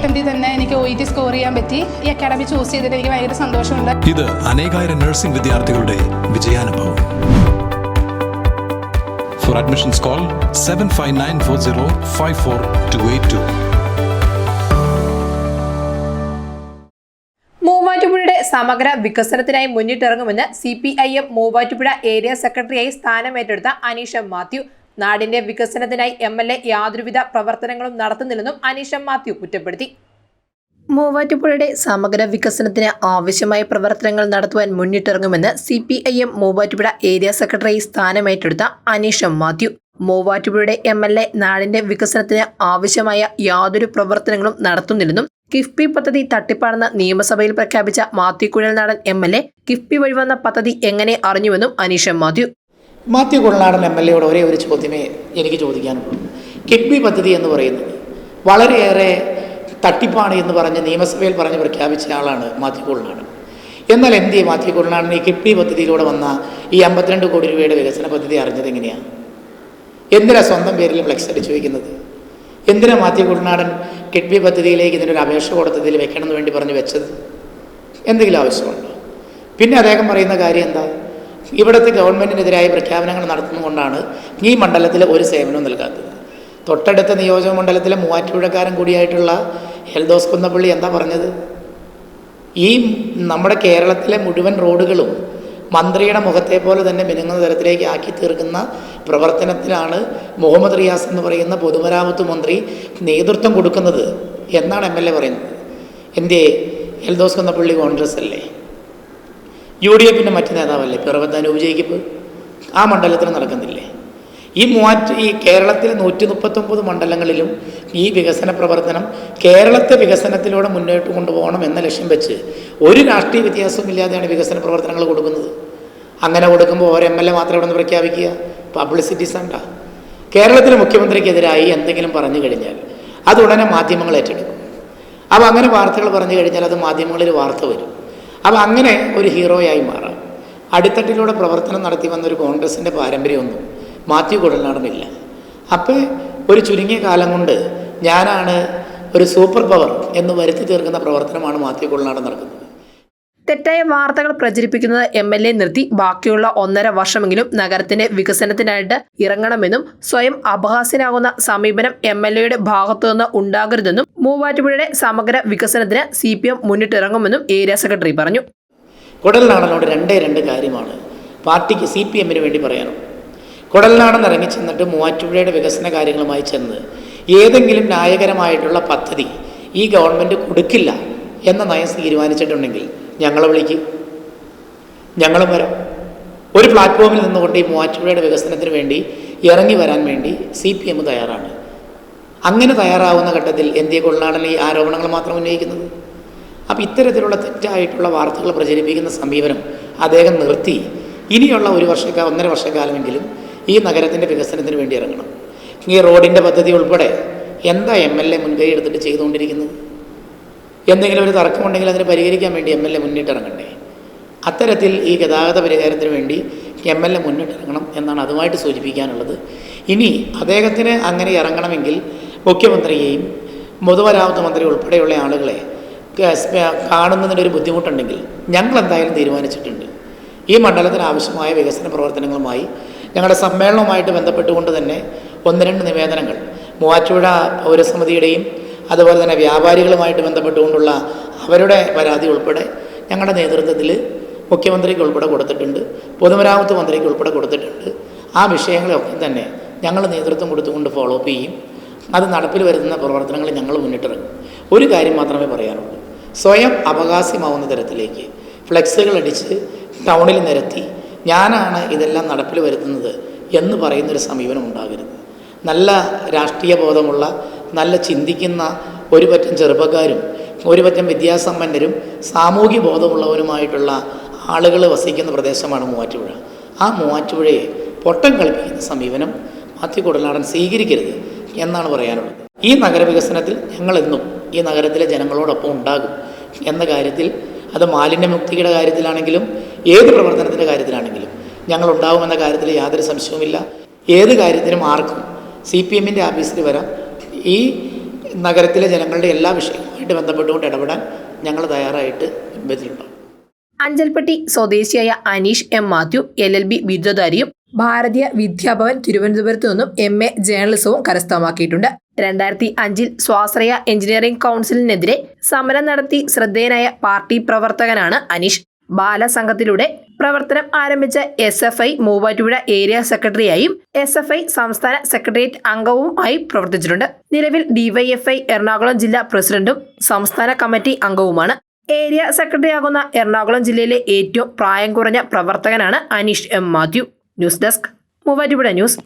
അറ്റംപ്റ്റിൽ തന്നെ എനിക്ക് O E T score ചെയ്യാൻ പറ്റി. ഈ അക്കാഡമി ചൂസ് ചെയ്തിട്ട് എനിക്ക് ഭയങ്കര സന്തോഷമുണ്ട്. ഇത് അനേകായിരം നഴ്സിംഗ് വിദ്യാർത്ഥികളുടെ വിജയാനുഭവം. For admissions call seven five nine four zero five four two eight two മൂവാറ്റുപുഴയുടെ സമഗ്ര വികസനത്തിനായി മുന്നിട്ടിറങ്ങുമെന്ന് C P I M Muvattupuzha area സെക്രട്ടറിയായി സ്ഥാനമേറ്റെടുത്ത അനീഷ മാത്യു നാടിന്റെ വികസനത്തിനായി എം എൽ എ യാതൊരുവിധ പ്രവർത്തനങ്ങളും നടത്തുന്നില്ലെന്നും അനീഷ മാത്യു കുറ്റപ്പെടുത്തി. മൂവാറ്റുപുഴയുടെ സമഗ്ര വികസനത്തിന് ആവശ്യമായ പ്രവർത്തനങ്ങൾ നടത്തുവാൻ മുന്നിട്ടിറങ്ങുമെന്ന് C P I M Muvattupuzha area secretary സ്ഥാനമേറ്റെടുത്ത Aneesh Mathew. മൂവാറ്റുപുഴയുടെ എം എൽ എ നാടിന്റെ വികസനത്തിന് ആവശ്യമായ യാതൊരു പ്രവർത്തനങ്ങളും നടത്തുന്നില്ലെന്നും കിഫ്ബി പദ്ധതി തട്ടിപ്പാണെന്ന് നിയമസഭയിൽ പ്രഖ്യാപിച്ച Mathew Kuzhalnadan M L A KIIFB വഴി വന്ന പദ്ധതി എങ്ങനെ അറിഞ്ഞുവെന്നും അനീഷ മാത്യു. മാത്യു കുളനാടൻ എം എൽ എയോട് ഒരേ ഒരു ചോദ്യമേ എനിക്ക് ചോദിക്കാനുള്ളൂ. കിഡ്ബി പദ്ധതി എന്ന് പറയുന്നത് വളരെയേറെ തട്ടിപ്പാണ് എന്ന് പറഞ്ഞ് നിയമസഭയിൽ പറഞ്ഞ് പ്രഖ്യാപിച്ച ആളാണ് മാത്യു കുളനാടൻ എന്നാൽ എന്ത് ചെയ്യും മാത്യു കുളനാടൻ ഈ കിഡ്ബി പദ്ധതിയിലൂടെ വന്ന ഈ അമ്പത്തിരണ്ട് കോടി രൂപയുടെ വികസന പദ്ധതി അറിഞ്ഞത് എങ്ങനെയാണ് എന്തിനാ സ്വന്തം പേരിൽ ഫ്ലെക്സ് അടിച്ചു വയ്ക്കുന്നത്? എന്തിനാ മാത്യു കുളനാടൻ കിഡ്ബി പദ്ധതിയിലേക്ക് ഇതിനൊരു അപേക്ഷ കൊടുത്തതിൽ വെക്കണമെന്ന് വേണ്ടി പറഞ്ഞ് വെച്ചത്? എന്തെങ്കിലും ആവശ്യമുണ്ടോ? പിന്നെ അദ്ദേഹം പറയുന്ന കാര്യം എന്താ? ഇവിടുത്തെ ഗവൺമെന്റിനെതിരായ പ്രഖ്യാപനങ്ങൾ നടത്തുന്നതുകൊണ്ടാണ് ഈ മണ്ഡലത്തിൽ ഒരു സേവനവും നൽകാത്തത്. തൊട്ടടുത്ത നിയോജക മണ്ഡലത്തിലെ മൂവാറ്റുപുഴക്കാരൻ കൂടിയായിട്ടുള്ള ഹെൽദോസ് കുന്നപ്പള്ളി എന്താ പറഞ്ഞത്? ഈ നമ്മുടെ കേരളത്തിലെ മുഴുവൻ റോഡുകളും മന്ത്രിയുടെ മുഖത്തെ പോലെ തന്നെ മിനുങ്ങുന്ന തരത്തിലേക്ക് ആക്കി തീർക്കുന്ന പ്രവർത്തനത്തിലാണ് മുഹമ്മദ് റിയാസ് എന്ന് പറയുന്ന പൊതുമരാമത്ത് മന്ത്രി നേതൃത്വം കൊടുക്കുന്നത് എന്നാണ് എം എൽ എ പറയുന്നത്. എന്തേ? എൽദോസ് കുന്നപ്പള്ളി കോൺഗ്രസ് അല്ലേ? യു ഡി എഫിന്റെ മറ്റ് നേതാവല്ലേ? പിറവത്ത് അനൂപ് ജയിക്കപ്പ് ആ മണ്ഡലത്തിൽ നടക്കുന്നില്ലേ? ഈ മൂവാറ്റ് ഈ കേരളത്തിലെ നൂറ്റി മുപ്പത്തൊമ്പത് മണ്ഡലങ്ങളിലും ഈ വികസന പ്രവർത്തനം കേരളത്തെ വികസനത്തിലൂടെ മുന്നോട്ട് കൊണ്ടുപോകണം എന്ന ലക്ഷ്യം വെച്ച് ഒരു രാഷ്ട്രീയ വ്യത്യാസവും ഇല്ലാതെയാണ് വികസന പ്രവർത്തനങ്ങൾ കൊടുക്കുന്നത്. അങ്ങനെ കൊടുക്കുമ്പോൾ ഓരോ എം എൽ എ മാത്രം ഇവിടെ നിന്ന് പ്രഖ്യാപിക്കുക പബ്ലിസിറ്റി സണ്ട കേരളത്തിലെ മുഖ്യമന്ത്രിക്കെതിരായി എന്തെങ്കിലും പറഞ്ഞു കഴിഞ്ഞാൽ അത് ഉടനെ മാധ്യമങ്ങൾ ഏറ്റെടുക്കും. അപ്പോൾ അങ്ങനെ വാർത്തകൾ പറഞ്ഞു കഴിഞ്ഞാൽ അത് മാധ്യമങ്ങളിൽ വാർത്ത വരും. അപ്പോൾ അങ്ങനെ ഒരു ഹീറോയായി മാറാം. അടിത്തട്ടിലൂടെ പ്രവർത്തനം നടത്തി വന്ന ഒരു കോൺഗ്രസിന്റെ പാരമ്പര്യമൊന്നും മാത്യു കുഴൽനാടനില്ല അപ്പോൾ ഒരു ചുരുങ്ങിയ കാലം കൊണ്ട് ഞാനാണ് ഒരു സൂപ്പർ പവർ എന്ന് വരുത്തി തീർക്കുന്ന പ്രവർത്തനമാണ് മാത്യു കുഴൽനാടൻ നടക്കുന്നത്. തെറ്റായ വാർത്തകൾ പ്രചരിപ്പിക്കുന്നത് എം എൽ എ നിർത്തി. ബാക്കിയുള്ള ഒന്നര വർഷമെങ്കിലും നഗരത്തിന്റെ വികസനത്തിനായിട്ട് ഇറങ്ങണമെന്നും സ്വയം അപഹാസ്യനാകുന്ന സമീപനം എം എൽ എയുടെ ഭാഗത്തുനിന്ന് ഉണ്ടാകരുതെന്നും മൂവാറ്റുപുഴയുടെ സമഗ്ര വികസനത്തിന് സി പി എം മുന്നിട്ടിറങ്ങുമെന്നും ഏരിയ സെക്രട്ടറി പറഞ്ഞു. കുടൽനാടനോട് രണ്ടേ രണ്ട് കാര്യമാണ് പാർട്ടിക്ക് സി പി എമ്മിന് വേണ്ടി പറയണം കുടൽനാടൻ ഇറങ്ങി ചെന്നിട്ട് മൂവാറ്റുപുഴയുടെ വികസന കാര്യങ്ങളുമായി ചെന്ന് ഏതെങ്കിലും ന്യായകരമായിട്ടുള്ള പദ്ധതി ഈ ഗവൺമെന്റ് കൊടുക്കില്ല എന്ന നയം തീരുമാനിച്ചിട്ടുണ്ടെങ്കിൽ ഞങ്ങളെ വിളിക്കും. ഞങ്ങളും വരാം. ഒരു പ്ലാറ്റ്ഫോമിൽ നിന്നുകൊണ്ട് ഈ മൂവാറ്റുപുഴയുടെ വികസനത്തിന് വേണ്ടി ഇറങ്ങി വരാൻ വേണ്ടി സി പി എം തയ്യാറാണ്. അങ്ങനെ തയ്യാറാവുന്ന ഘട്ടത്തിൽ എന്തിയെ കൊള്ളാണല്ലോ ഈ ആരോപണങ്ങൾ മാത്രം ഉന്നയിക്കുന്നത്? അപ്പോൾ ഇത്തരത്തിലുള്ള തെറ്റായിട്ടുള്ള വാർത്തകൾ പ്രചരിപ്പിക്കുന്ന സമീപനം അദ്ദേഹം നിർത്തി. ഇനിയുള്ള ഒരു വർഷക്കാല ഒന്നര വർഷക്കാലമെങ്കിലും ഈ നഗരത്തിന്റെ വികസനത്തിന് വേണ്ടി ഇറങ്ങണം. ഈ റോഡിന്റെ പദ്ധതി ഉൾപ്പെടെ എന്താ എം എൽ എ മുൻകൈ എടുത്തിട്ട് ചെയ്തുകൊണ്ടിരിക്കുന്നത്? എന്തെങ്കിലും ഒരു തർക്കമുണ്ടെങ്കിൽ അതിനെ പരിഹരിക്കാൻ വേണ്ടി എം എൽ എ മുന്നിട്ടിറങ്ങണ്ടേ? അത്തരത്തിൽ ഈ ഗതാഗത പരിഹാരത്തിന് വേണ്ടി എം എൽ എ മുന്നിട്ടിറങ്ങണം എന്നാണ് അതുമായിട്ട് സൂചിപ്പിക്കാനുള്ളത്. ഇനി അദ്ദേഹത്തിന് അങ്ങനെ ഇറങ്ങണമെങ്കിൽ മുഖ്യമന്ത്രിയെയും പൊതുമരാമത്ത് മന്ത്രി ഉൾപ്പെടെയുള്ള ആളുകളെ കാണുന്നതിനൊരു ബുദ്ധിമുട്ടുണ്ടെങ്കിൽ ഞങ്ങൾ എന്തായാലും തീരുമാനിച്ചിട്ടുണ്ട്. ഈ മണ്ഡലത്തിന് ആവശ്യമായ വികസന പ്രവർത്തനങ്ങളുമായി ഞങ്ങളുടെ സമ്മേളനവുമായിട്ട് ബന്ധപ്പെട്ടുകൊണ്ട് തന്നെ ഒന്ന് രണ്ട് നിവേദനങ്ങൾ. മൂവാറ്റുപുഴ പൗരസമിതിയുടെയും അതുപോലെ തന്നെ വ്യാപാരികളുമായിട്ട് ബന്ധപ്പെട്ടുകൊണ്ടുള്ള അവരുടെ പരാതി ഉൾപ്പെടെ ഞങ്ങളുടെ നേതൃത്വത്തിൽ മുഖ്യമന്ത്രിക്ക് ഉൾപ്പെടെ കൊടുത്തിട്ടുണ്ട് പൊതുമരാമത്ത് മന്ത്രിക്ക് ഉൾപ്പെടെ കൊടുത്തിട്ടുണ്ട്. ആ വിഷയങ്ങളെയൊക്കെ തന്നെ ഞങ്ങൾ നേതൃത്വം കൊടുത്തുകൊണ്ട് ഫോളോ അപ്പ് ചെയ്യും. അത് നടപ്പിൽ വരുന്ന പ്രവർത്തനങ്ങൾ ഞങ്ങൾ മുന്നിട്ടിറങ്ങും. ഒരു കാര്യം മാത്രമേ പറയാനുള്ളൂ. സ്വയം അവകാശമാവുന്ന തരത്തിലേക്ക് ഫ്ലെക്സുകൾ അടിച്ച് ടൗണിൽ നിരത്തി ഞാനാണ് ഇതെല്ലാം നടപ്പിൽ വരുത്തുന്നത് എന്ന് പറയുന്നൊരു സമീപനം ഉണ്ടാകരുത്. നല്ല രാഷ്ട്രീയ ബോധമുള്ള നല്ല ചിന്തിക്കുന്ന ഒരു പറ്റം ചെറുപ്പക്കാരും ഒരു പറ്റം വിദ്യാസമ്പന്നരും സാമൂഹ്യ ബോധമുള്ളവരുമായിട്ടുള്ള ആളുകൾ വസിക്കുന്ന പ്രദേശമാണ് മൂവാറ്റുപുഴ. ആ മൂവാറ്റുപുഴയെ പൊട്ടം കളിപ്പിക്കുന്ന സമീപനം മാത്യു കുടലാടൻ സ്വീകരിക്കരുത് എന്നാണ് പറയാനുള്ളത്. ഈ നഗരവികസനത്തിൽ ഞങ്ങളെന്നും ഈ നഗരത്തിലെ ജനങ്ങളോടൊപ്പം ഉണ്ടാകും എന്ന കാര്യത്തിൽ അത് മാലിന്യമുക്തിയുടെ കാര്യത്തിലാണെങ്കിലും ഏത് പ്രവർത്തനത്തിന്റെ കാര്യത്തിലാണെങ്കിലും ഞങ്ങൾ ഉണ്ടാകുമെന്ന കാര്യത്തിൽ യാതൊരു സംശയവുമില്ല. ഏത് കാര്യത്തിനും ആർക്കും സി പി എമ്മിന്റെ ആഫീസിൽ വരാം ഈ നഗരത്തിലെ ജനങ്ങളുടെ എല്ലാ വിഷയങ്ങളുമായിട്ട് ബന്ധപ്പെട്ടുകൊണ്ട് ഇടപെടാൻ ഞങ്ങൾ തയ്യാറായിട്ട് മുൻപതിലുണ്ടാവും അഞ്ചൽപ്പെട്ടി സ്വദേശിയായ Aneesh M Mathew L L B ബിരുദധാരിയും Bharatiya Vidyabhavan തിരുവനന്തപുരത്തു നിന്നും എം എ ജേർണലിസവും കരസ്ഥമാക്കിയിട്ടുണ്ട്. രണ്ടായിരത്തി അഞ്ചിൽ സ്വാശ്രയ എഞ്ചിനീയറിംഗ് കൗൺസിലിനെതിരെ സമരം നടത്തി ശ്രദ്ധേയനായ പാർട്ടി പ്രവർത്തകനാണ് അനീഷ്. ബാലസംഘത്തിലൂടെ പ്രവർത്തനം ആരംഭിച്ച S F I Muvattupuzha area സെക്രട്ടറിയായും S F I സംസ്ഥാന സെക്രട്ടേറിയറ്റ് അംഗവുമായി പ്രവർത്തിച്ചിട്ടുണ്ട്. നിലവിൽ ഡിവൈഎഫ്ഐ എറണാകുളം ജില്ലാ പ്രസിഡന്റും സംസ്ഥാന കമ്മിറ്റി അംഗവുമാണ്. ഏരിയ സെക്രട്ടറി ആകുന്ന എറണാകുളം ജില്ലയിലെ ഏറ്റവും പ്രായം കുറഞ്ഞ പ്രവർത്തകനാണ് Aneesh M Mathew. News desk Muvattupuzha news.